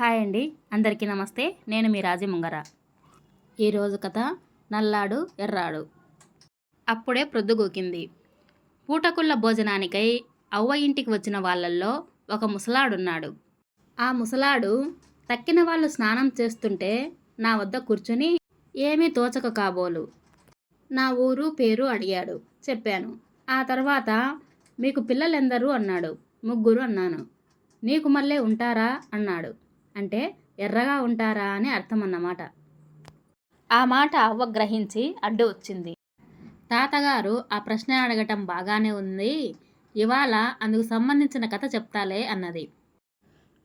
Hi అండి అందరికీ నమస్తే. నేను మీ రాజీ ముంగర. ఈరోజు కథ నల్లాడు ఎర్రాడు. అప్పుడే ప్రొద్దుగూకింది పూటకుళ్ళ భోజనానికై అవ్వ ఇంటికి వచ్చిన వాళ్ళల్లో ఒక ముసలాడున్నాడు. ఆ ముసలాడు తక్కిన వాళ్ళు స్నానం చేస్తుంటే నా వద్ద కూర్చుని ఏమీ తోచక కాబోలు? నా ఊరు పేరు అడిగాడు. చెప్పాను. ఆ తర్వాత మీకు పిల్లలెందరూ? అన్నాడు. ముగ్గురు అన్నాను. నీకు మళ్ళీ ఉంటారా? అన్నాడు. అంటే ఎర్రగా ఉంటారా అని అర్థం అన్నమాట ఆ మాట అవ్వ గ్రహించి అడ్డు వచ్చింది. తాతగారు ఆ ప్రశ్న అడగటం బాగానే ఉంది. ఇవాళ అందుకు సంబంధించిన కథ చెప్తాలే అన్నది.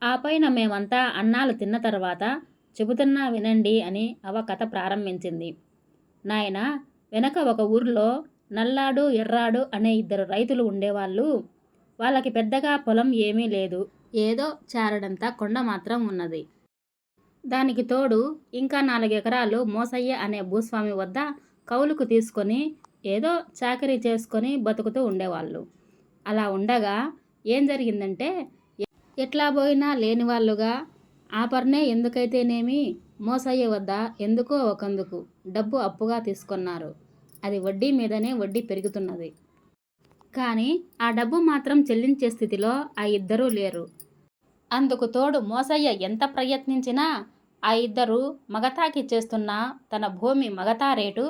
ఆ పైన మేమంతా అన్నాలు తిన్న తర్వాత చెబుతున్నా వినండి అని అవ్వ కథ ప్రారంభించింది. నాయన వెనక ఒక ఊర్లో నల్లాడు ఎర్రాడు అనే ఇద్దరు రైతులు ఉండేవాళ్ళు. వాళ్ళకి పెద్దగా పొలం ఏమీ లేదు. ఏదో చేరడంత కొండ మాత్రం ఉన్నది. దానికి తోడు ఇంకా నాలుగెకరాలు మోసయ్య అనే భూస్వామి వద్ద కౌలుకు తీసుకొని ఏదో చాకరీ చేసుకొని బతుకుతూ ఉండేవాళ్ళు. అలా ఉండగా ఏం జరిగిందంటే ఎట్లా పోయినా లేని వాళ్ళుగా ఆపర్నే ఎందుకైతేనేమి మోసయ్య వద్ద ఎందుకో ఒకందుకు డబ్బు అప్పుగా తీసుకున్నారు. అది వడ్డీ మీదనే వడ్డీ పెరుగుతున్నది. కానీ ఆ డబ్బు మాత్రం చెల్లించే స్థితిలో ఆ ఇద్దరూ లేరు. అందుకు తోడు మోసయ్య ఎంత ప్రయత్నించినా ఆ ఇద్దరు మగతాకి చేస్తున్న తన భూమి మగతా రేటు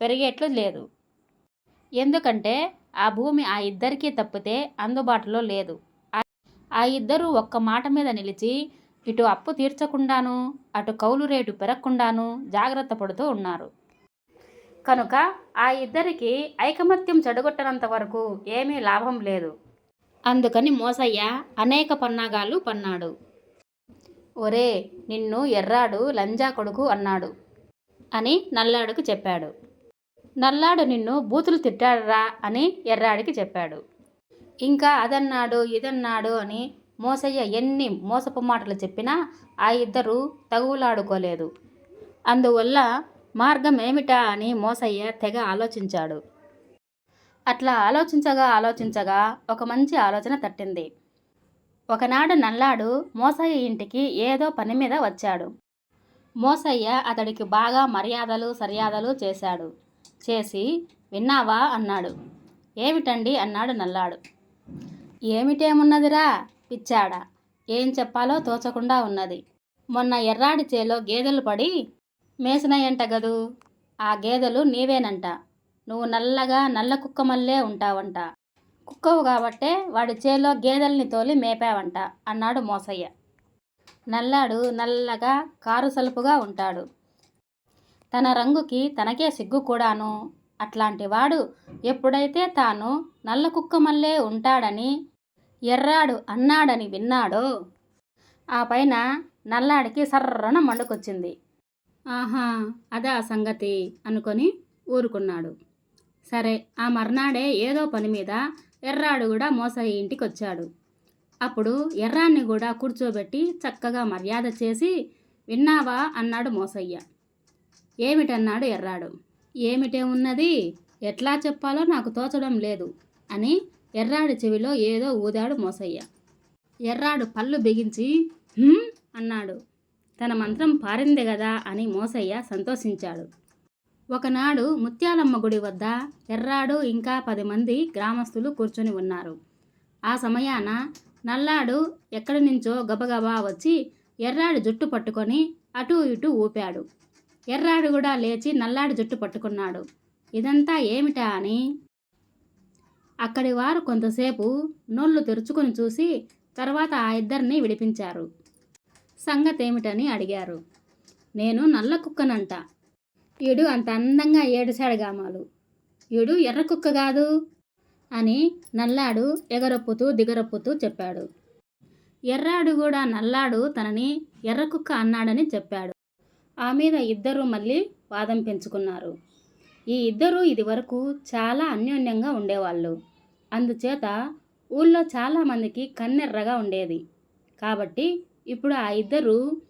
పెరిగేట్లు లేదు. ఎందుకంటే ఆ భూమి ఆ ఇద్దరికీ తప్పితే అందుబాటులో లేదు. ఆ ఇద్దరు ఒక్క మాట మీద నిలిచి ఇటు అప్పు తీర్చకుండాను అటు కౌలు రేటు పెరగకుండాను జాగ్రత్త పడుతూ ఉన్నారు. కనుక ఆ ఇద్దరికి ఐకమత్యం చెడగొట్టనంత వరకు ఏమీ లాభం లేదు. అందుకని మోసయ్య అనేక పన్నాగాలు పన్నాడు. ఒరే నిన్ను ఎర్రాడు లంజా కొడుకు అన్నాడు అని నల్లాడుకు చెప్పాడు. నల్లాడు నిన్ను బూతులు తిట్టాడురా అని ఎర్రాడికి చెప్పాడు. ఇంకా అదన్నాడు ఇదన్నాడు అని మోసయ్య ఎన్ని మోసపు మాటలు చెప్పినా ఆ ఇద్దరు తగువులాడుకోలేదు. అందువల్ల మార్గం ఏమిటా అని మోసయ్య తెగ ఆలోచించాడు. అట్లా ఆలోచించగా ఆలోచించగా ఒక మంచి ఆలోచన తట్టింది. ఒకనాడు నల్లాడు మోసయ్య ఇంటికి ఏదో పని మీద వచ్చాడు. మోసయ్య అతడికి బాగా మర్యాదలు సర్యాదలు చేశాడు. చేసి విన్నావా? అన్నాడు. ఏమిటండి? అన్నాడు నల్లాడు. ఏమిటేమున్నదిరా? పిచ్చాడా. ఏం చెప్పాలో తోచకుండా ఉన్నది. మొన్న ఎర్రాడి చేలో గేదెలు పడి మేసినాయంట గదు. ఆ గేదెలు నీవేనంట. నువ్వు నల్లగా నల్ల కుక్క మల్లే ఉంటావంట. కుక్కవు కాబట్టే వాడి చేలో గేదెల్ని తోలి మేపావంట అన్నాడు మోసయ్య. నల్లాడు నల్లగా కారు సలుపుగా ఉంటాడు. తన రంగుకి తనకే సిగ్గు కూడాను. అట్లాంటి వాడు ఎప్పుడైతే తాను నల్ల కుక్క మల్లే ఉంటాడని ఎర్రాడు అన్నాడని విన్నాడో ఆ పైన నల్లాడికి సర్రన మండుకొచ్చింది. ఆహా అదా సంగతి అనుకొని ఊరుకున్నాడు. సరే ఆ మర్నాడే ఏదో పని మీద ఎర్రాడు కూడా మోసయ్య ఇంటికి వచ్చాడు అప్పుడు ఎర్రాన్ని కూడా కూర్చోబెట్టి చక్కగా మర్యాద చేసి విన్నావా? అన్నాడు మోసయ్య. ఏమిటన్నాడు ఎర్రాడు? ఏమిటే ఉన్నది? ఎట్లా చెప్పాలో నాకు తోచడం లేదు అని ఎర్రాడు చెవిలో ఏదో ఊదాడు మోసయ్య. ఎర్రాడు పళ్ళు బిగించి అన్నాడు. తన మంత్రం పారింది కదా అని మోసయ్య సంతోషించాడు. ఒకనాడు ముత్యాలమ్మ గుడి వద్ద ఎర్రాడు ఇంకా పది మంది గ్రామస్తులు కూర్చొని ఉన్నారు. ఆ సమయాన నల్లాడు ఎక్కడి నుంచో గబగబా వచ్చి ఎర్రాడు జుట్టు పట్టుకొని అటూ ఇటూ ఊపాడు. ఎర్రాడు కూడా లేచి నల్లాడి జుట్టు పట్టుకున్నాడు. ఇదంతా ఏమిటా అని? అక్కడి వారు కొంతసేపు నోళ్ళు తెరుచుకొని చూసి తర్వాత ఆ ఇద్దరిని విడిపించారు. సంగతేమిటని అడిగారు. నేను నల్ల కుక్కనంట. ఈడు అంత అందంగా ఏడుశాడు గామాలు. ఈడు ఎర్ర కుక్క కాదు అని నల్లాడు ఎగరొప్పుతూ దిగరొప్పుతూ చెప్పాడు. ఎర్రాడు కూడా నల్లాడు తనని ఎర్ర కుక్క అన్నాడని చెప్పాడు. ఆ మీద ఇద్దరు మళ్ళీ వాదం పెంచుకున్నారు. ఈ ఇద్దరూ ఇదివరకు చాలా అన్యోన్యంగా ఉండేవాళ్ళు. అందుచేత ఊళ్ళో చాలామందికి కన్నెర్రగా ఉండేది. కాబట్టి ఇప్పుడు ఆ ఇద్దరు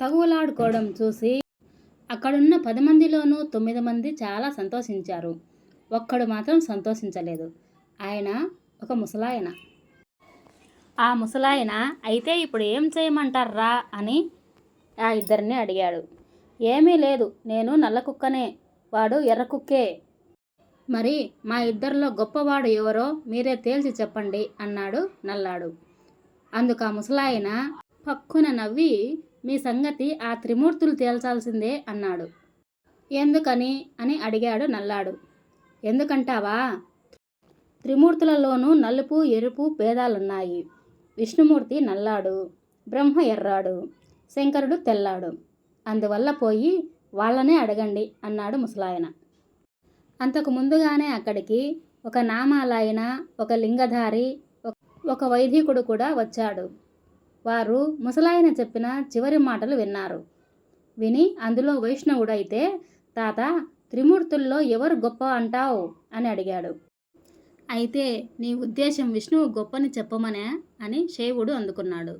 తగువలాడుకోవడం చూసి అక్కడున్న పది మందిలోనూ తొమ్మిది మంది చాలా సంతోషించారు. ఒక్కడు మాత్రం సంతోషించలేదు. ఆయన ఒక ముసలాయన. ఆ ముసలాయన అయితే ఇప్పుడు ఏం చేయమంటారా అని ఆ ఇద్దరిని అడిగాడు. ఏమీ లేదు నేను నల్ల కుక్కనే వాడు ఎర్ర కుక్కే. మరి మా ఇద్దరిలో గొప్పవాడు ఎవరో మీరే తేల్చి చెప్పండి అన్నాడు నల్లాడు. అందుకు ఆ ముసలాయన పక్కున నవ్వి మీ సంగతి ఆ త్రిమూర్తులు తేల్చాల్సిందే అన్నాడు. ఎందుకని? అని అడిగాడు నల్లాడు. ఎందుకంటావా? త్రిమూర్తులలోనూ నలుపు ఎరుపు భేదాలున్నాయి. విష్ణుమూర్తి నల్లాడు. బ్రహ్మ ఎర్రాడు. శంకరుడు తెల్లాడు. అందువల్ల పోయి వాళ్ళనే అడగండి అన్నాడు ముసలాయన. అంతకు ముందుగానే అక్కడికి ఒక నామాలాయన ఒక లింగధారి ఒక- వైదికుడు కూడా వచ్చాడు. వారు ముసలాయన చెప్పిన చివరి మాటలు విన్నారు. విని అందులో వైష్ణవుడైతే తాత త్రిమూర్తుల్లో ఎవరు గొప్ప అంటావు అని అడిగాడు. అయితే నీ ఉద్దేశం విష్ణువు గొప్పని చెప్పమనే అని శైవుడు అందుకున్నాడు.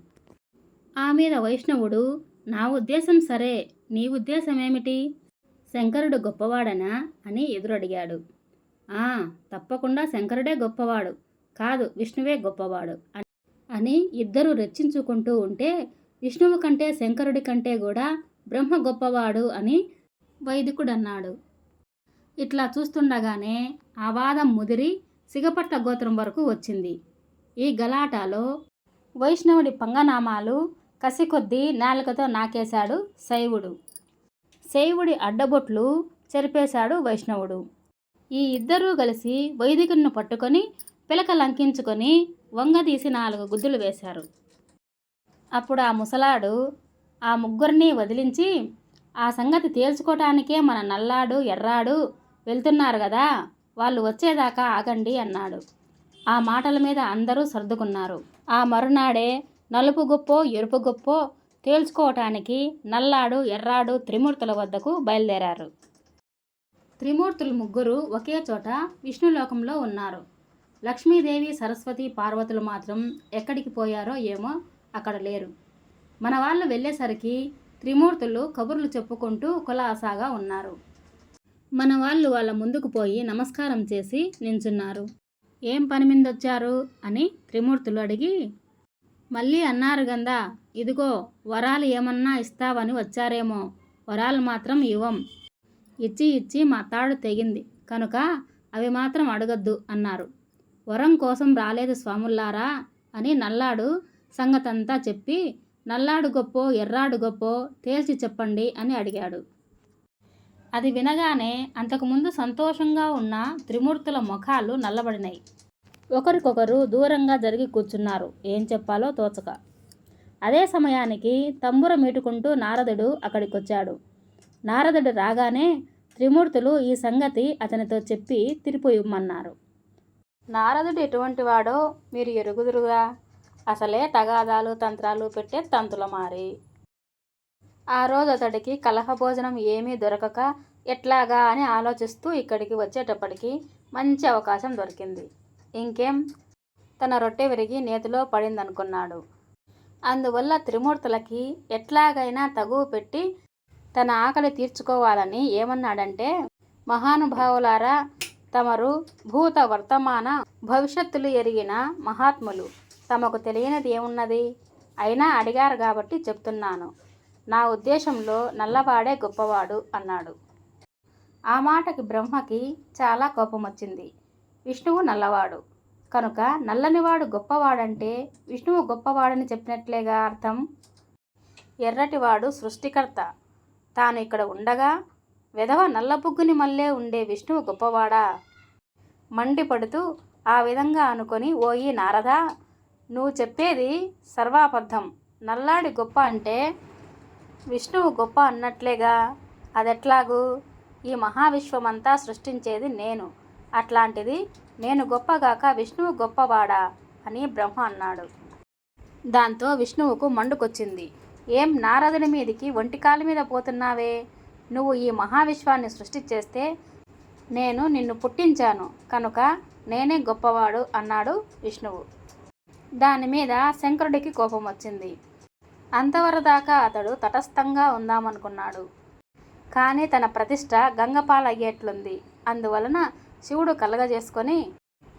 ఆ మీద వైష్ణవుడు నా ఉద్దేశం సరే నీ ఉద్దేశం ఏమిటి? శంకరుడు గొప్పవాడనా అని ఎదురడిగాడు. ఆ తప్పకుండా శంకరుడే గొప్పవాడు. కాదు విష్ణువే గొప్పవాడు అని- ఇద్దరు రెచ్చించుకుంటూ ఉంటే విష్ణువు కంటే శంకరుడి కంటే కూడా బ్రహ్మ గొప్పవాడు అని వైదికుడన్నాడు. ఇట్లా చూస్తుండగానే ఆ వాదం ముదిరి సిగపట్ల గోత్రం వరకు వచ్చింది. ఈ గలాటాలో వైష్ణవుడి పంగనామాలు కసికొద్దీ నాలుకతో నాకేశాడు శైవుడు. శైవుడి అడ్డబొట్లు చెరిపేశాడు వైష్ణవుడు. ఈ ఇద్దరూ కలిసి వైదికుడిని పట్టుకొని పిలక లంకించుకొని వంగదీసి నాలుగు గుద్దులు వేశారు. అప్పుడు ఆ ముసలాడు ఆ ముగ్గురిని వదిలించి ఆ సంగతి తేల్చుకోవటానికే మన నల్లాడు ఎర్రాడు వెళ్తున్నారు కదా వాళ్ళు వచ్చేదాకా ఆగండి అన్నాడు. ఆ మాటల మీద అందరూ సర్దుకున్నారు. ఆ మరునాడే నలుపు గొప్పో ఎరుపు గొప్పో తేల్చుకోవటానికి నల్లాడు ఎర్రాడు త్రిమూర్తుల వద్దకు బయలుదేరారు. త్రిమూర్తులు ముగ్గురు ఒకే చోట విష్ణులోకంలో ఉన్నారు. లక్ష్మీదేవి సరస్వతి పార్వతులు మాత్రం ఎక్కడికి పోయారో ఏమో అక్కడ లేరు. మన వాళ్ళు వెళ్ళేసరికి త్రిమూర్తులు కబుర్లు చెప్పుకుంటూ కులాసాగా ఉన్నారు. మన వాళ్ళు వాళ్ళ ముందుకు పోయి నమస్కారం చేసి నించున్నారు. ఏం పని మీద వచ్చారు అని త్రిమూర్తులు అడిగి మళ్ళీ అన్నారు గందా ఇదిగో వరాలు ఏమన్నా ఇస్తావని వచ్చారేమో. వరాలు మాత్రం ఇవ్వం. ఇచ్చి ఇచ్చి మా తాడు తెగింది. కనుక అవి మాత్రం అడగద్దు అన్నారు. వరం కోసం రాలేదు స్వాముల్లారా అని నల్లాడు సంగతంతా చెప్పి నల్లాడు గొప్పో ఎర్రాడు గొప్పో తేల్చి చెప్పండి అని అడిగాడు. అది వినగానే అంతకుముందు సంతోషంగా ఉన్న త్రిమూర్తుల ముఖాలు నల్లబడినాయి. ఒకరికొకరు దూరంగా జరిగి కూర్చున్నారు. ఏం చెప్పాలో తోచక. అదే సమయానికి తంబుర మీటుకుంటూ నారదుడు అక్కడికొచ్చాడు. నారదుడు రాగానే త్రిమూర్తులు ఈ సంగతి అతనితో చెప్పి తిరిపోయిమ్మన్నారు. నారదుడు ఎటువంటి వాడో? మీరు ఎరుగుదురుగా. అసలే తగాదాలు తంత్రాలు పెట్టే తంతుల మారి ఆ రోజు అతడికి కలహ భోజనం ఏమీ దొరకక ఎట్లాగా అని ఆలోచిస్తూ ఇక్కడికి వచ్చేటప్పటికి మంచి అవకాశం దొరికింది. ఇంకేం? తన రొట్టె విరిగి నేతిలో పడిందనుకున్నాడు. అందువల్ల త్రిమూర్తులకి ఎట్లాగైనా తగువ పెట్టి తన ఆకలి తీర్చుకోవాలని ఏమన్నాడంటే మహానుభావులారా తమరు భూత వర్తమాన భవిష్యత్తులు ఎరిగిన మహాత్ములు. తమకు తెలియనిది ఏమున్నది? అయినా అడిగారు కాబట్టి చెప్తున్నాను. నా ఉద్దేశంలో నల్లవాడే గొప్పవాడు అన్నాడు. ఆ మాటకి బ్రహ్మకి చాలా కోపం వచ్చింది విష్ణువు నల్లవాడు. కనుక నల్లనివాడు గొప్పవాడంటే విష్ణువు గొప్పవాడని చెప్పినట్లేగా అర్థం? ఎర్రటివాడు సృష్టికర్త. తాను ఇక్కడ ఉండగా వెధవ నల్లబుగ్గుని మల్లే ఉండే విష్ణువు గొప్పవాడా? మండిపడుతూ ఆ విధంగా అనుకొని ఓయి నారద నువ్వు చెప్పేది సర్వాబద్ధం నల్లాడి గొప్ప అంటే విష్ణువు గొప్ప అన్నట్లేగా. అదెట్లాగూ? ఈ మహావిశ్వమంతా సృష్టించేది నేను. అట్లాంటిది నేను గొప్పగాక విష్ణువు గొప్పవాడా? అని బ్రహ్మ అన్నాడు. దాంతో విష్ణువుకు మండుకొచ్చింది. ఏం నారదుని మీదికి ఒంటికాల మీద పోతున్నావే? నువ్వు ఈ మహావిశ్వాన్ని సృష్టి చేస్తే నేను నిన్ను పుట్టించాను కనుక నేనే గొప్పవాడు అన్నాడు విష్ణువు. దాని మీద శంకరుడికి కోపం వచ్చింది. అంతవరదాకా అతడు తటస్థంగా ఉందామనుకున్నాడు. కానీ తన ప్రతిష్ట గంగపాలయ్యేట్లుంది. అందువలన శివుడు కలగజేసుకొని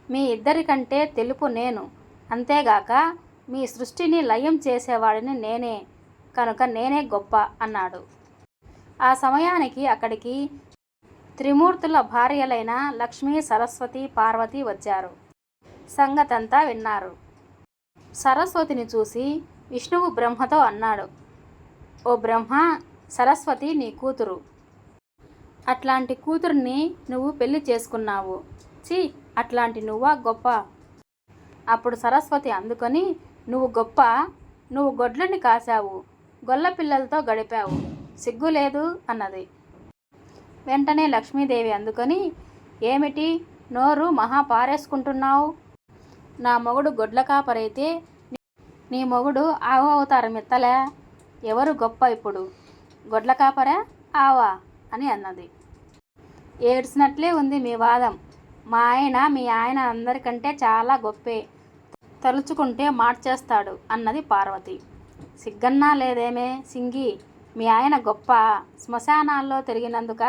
మీ ఇద్దరికంటే తెలుపు నేను. అంతేగాక మీ సృష్టిని లయం చేసేవాడిని నేనే కనుక నేనే గొప్ప అన్నాడు. ఆ సమయానికి అక్కడికి త్రిమూర్తుల భార్యలైన లక్ష్మీ సరస్వతి పార్వతి వచ్చారు. సంగతంతా విన్నారు. సరస్వతిని చూసి విష్ణువు బ్రహ్మతో అన్నాడు ఓ బ్రహ్మ సరస్వతి నీ కూతురు. అట్లాంటి కూతుర్ని నువ్వు పెళ్ళి చేసుకున్నావు. చి అట్లాంటి నువ్వా గొప్ప. అప్పుడు సరస్వతి అందుకొని నువ్వు గొప్ప నువ్వు గొడ్లని కాశావు. గొల్ల పిల్లలతో గడిపావు. సిగ్గు లేదు అన్నది. వెంటనే లక్ష్మీదేవి అందుకొని ఏమిటి? నోరు మహా పారేసుకుంటున్నావు? నా మొగుడు గొడ్ల కాపరైతే నీ మొగుడు ఆవు అవుతారు మిత్తలే ఎవరు గొప్ప ఇప్పుడు? గొడ్ల కాపరా? ఆవా? అని అన్నది. ఏడ్చినట్లే ఉంది మీ వాదం. మా ఆయన మీ ఆయన అందరికంటే చాలా గొప్పే. తలుచుకుంటే మార్చేస్తాడు అన్నది పార్వతి. సిగ్గన్నా లేదేమే సింగి? మీ ఆయన గొప్ప. శ్మశానాల్లో తిరిగినందుక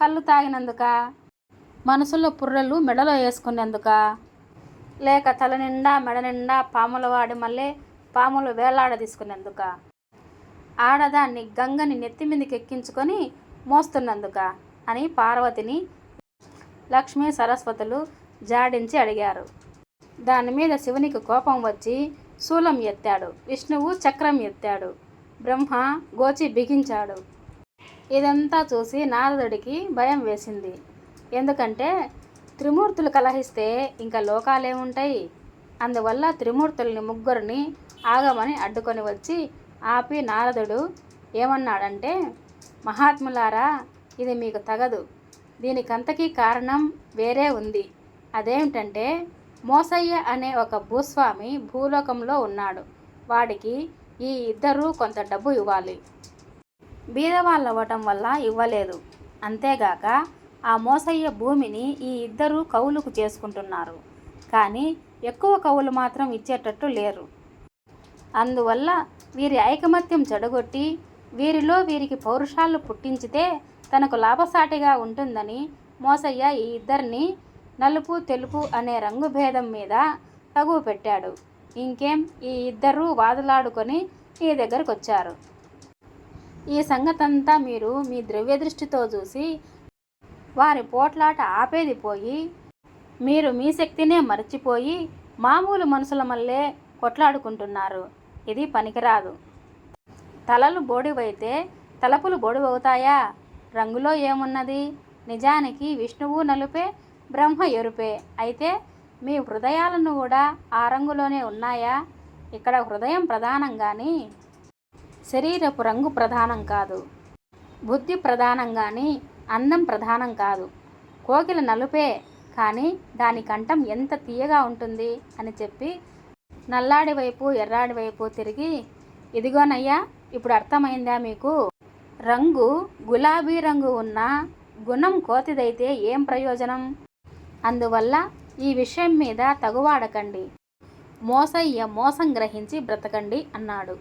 కళ్ళు తాగినందుక మనసులో పుర్రెలు మెడలో వేసుకునేందుక. లేక తల నిండా మెడ నిండా పాములు వాడి మళ్ళీ పాములు వేలాడ తీసుకునేందుక. ఆడదాన్ని గంగని నెత్తి మీదకి ఎక్కించుకొని మోస్తున్నందుక అని పార్వతిని లక్ష్మీ సరస్వతులు జాడించి అడిగారు. దాని మీద శివునికి కోపం వచ్చి శూలం ఎత్తాడు. విష్ణువు చక్రం ఎత్తాడు. బ్రహ్మ గోచి బిగించాడు. ఇదంతా చూసి నారదుడికి భయం వేసింది. ఎందుకంటే త్రిమూర్తులు కలహిస్తే ఇంకా లోకాలేముంటాయి? అందువల్ల త్రిమూర్తుల్ని ముగ్గురిని ఆగమని అడ్డుకొని వచ్చి ఆపి నారదుడు ఏమన్నాడంటే మహాత్ములారా ఇది మీకు తగదు. దీనికంతకీ కారణం వేరే ఉంది. అదేమిటంటే మోసయ్య అనే ఒక భూస్వామి భూలోకంలో ఉన్నాడు. వాడికి ఈ ఇద్దరు కొంత డబ్బు ఇవ్వాలి. బీదవాళ్ళు అవ్వటం వల్ల ఇవ్వలేదు. అంతేగాక ఆ మోసయ్య భూమిని ఈ ఇద్దరు కవులుకు చేసుకుంటున్నారు. కానీ ఎక్కువ కవులు మాత్రం ఇచ్చేటట్టు లేరు. అందువల్ల వీరి ఐకమత్యం చెడగొట్టి వీరిలో వీరికి పౌరుషాలు పుట్టించితే తనకు లాభసాటిగా ఉంటుందని మోసయ్య ఈ ఇద్దరిని నలుపు తెలుపు అనే రంగు భేదం మీద తగువ పెట్టాడు. ఇంకేం? ఈ ఇద్దరు వాదులాడుకొని ఈ దగ్గరకు వచ్చారు ఈ సంగతంతా మీరు మీ ద్రవ్య దృష్టితో చూసి వారి పోట్లాట ఆపేది పోయి మీరు మీ శక్తినే మర్చిపోయి మామూలు మనుషుల మల్లే కొట్లాడుకుంటున్నారు. ఇది పనికిరాదు. తలలు బోడివైతే తలపులు బోడివవుతాయా? రంగులో ఏమున్నది? నిజానికి విష్ణువు నలుపే బ్రహ్మ ఎరుపే. అయితే మీ హృదయాలను కూడా ఆ రంగులోనే ఉన్నాయా? ఇక్కడ హృదయం ప్రధానం కానీ శరీరపు రంగు ప్రధానం కాదు. బుద్ధి ప్రధానం కానీ అందం ప్రధానం కాదు. కోకిల నలుపే కానీ దాని కంఠం ఎంత తీయగా ఉంటుంది అని చెప్పి నల్లాడి వైపు ఎర్రాడి వైపు తిరిగి ఇదిగోనయ్యా ఇప్పుడు అర్థమైందా మీకు? రంగు గులాబీ రంగు ఉన్న గుణం కోతిదైతే ఏం ప్రయోజనం? అందువల్ల ఈ విషయం మీద తగువాడకండి. మోసయ్య మోసం గ్రహించి బ్రతకండి అన్నాడు.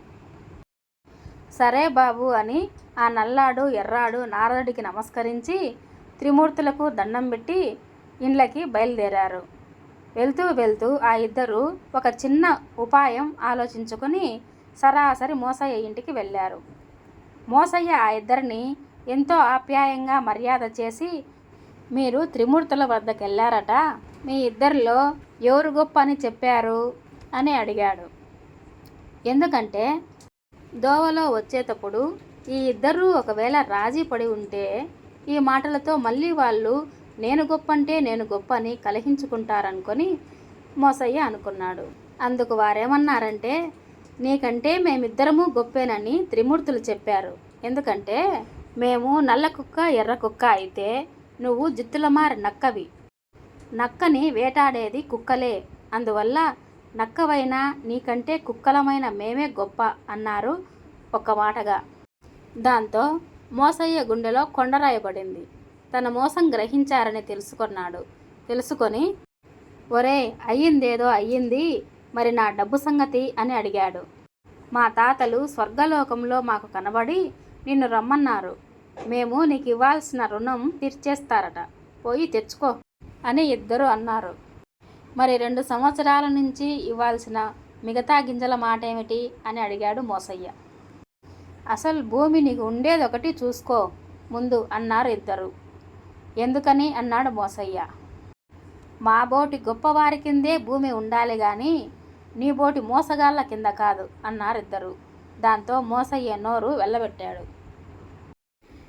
సరే బాబు అని ఆ నల్లాడు ఎర్రాడు నారదుడికి నమస్కరించి త్రిమూర్తులకు దండం పెట్టి ఇండ్లకి బయలుదేరారు. వెళ్తూ వెళ్తూ ఆ ఇద్దరు ఒక చిన్న ఉపాయం ఆలోచించుకొని సరాసరి మోసయ్య ఇంటికి వెళ్ళారు. మోసయ్య ఆ ఇద్దరిని ఎంతో ఆప్యాయంగా మర్యాద చేసి మీరు త్రిమూర్తుల వద్దకు వెళ్ళారట మీ ఇద్దరిలో ఎవరు గొప్ప అని చెప్పారు? అని అడిగాడు. ఎందుకంటే దోవలో వచ్చేటప్పుడు ఈ ఇద్దరు ఒకవేళ రాజీ పడి ఉంటే ఈ మాటలతో మళ్ళీ వాళ్ళు నేను గొప్ప అంటే నేను గొప్ప అని కలహించుకుంటారనుకొని మోసయ్య అనుకున్నాడు. అందుకు వారేమన్నారంటే నీకంటే మేమిద్దరము గొప్పేనని త్రిమూర్తులు చెప్పారు. ఎందుకంటే మేము నల్ల కుక్క ఎర్ర కుక్క అయితే నువ్వు జిత్తులమారి నక్కవి. నక్కని వేటాడేది కుక్కలే. అందువల్ల నక్కవైన నీకంటే కుక్కలమైన మేమే గొప్ప అన్నారు ఒక మాటగా. దాంతో మోసయ్య గుండెలో కొండరాయబడింది తన మోసం గ్రహించారని తెలుసుకున్నాడు. తెలుసుకొని ఒరే అయ్యిందేదో అయ్యింది. మరి నా డబ్బు సంగతి అని అడిగాడు. మా తాతలు స్వర్గలోకంలో మాకు కనబడి నిన్ను రమ్మన్నారు. మేము నీకు ఇవ్వాల్సిన రుణం తీర్చేస్తారట. పోయి తెచ్చుకో అని ఇద్దరు అన్నారు. మరి రెండు సంవత్సరాల నుంచి ఇవ్వాల్సిన మిగతా గింజల మాట ఏమిటి అని అడిగాడు మోసయ్య. అసలు భూమి నీకు ఉండేది ఒకటి చూసుకో ముందు అన్నారు ఇద్దరు. ఎందుకని అన్నాడు మోసయ్య. మా బోటి గొప్పవారి కిందే భూమి ఉండాలి కానీ నీ బోటి మోసగాళ్ళ కింద కాదు అన్నారిద్దరు దాంతో మోసయ్య నోరు వెళ్ళబెట్టాడు.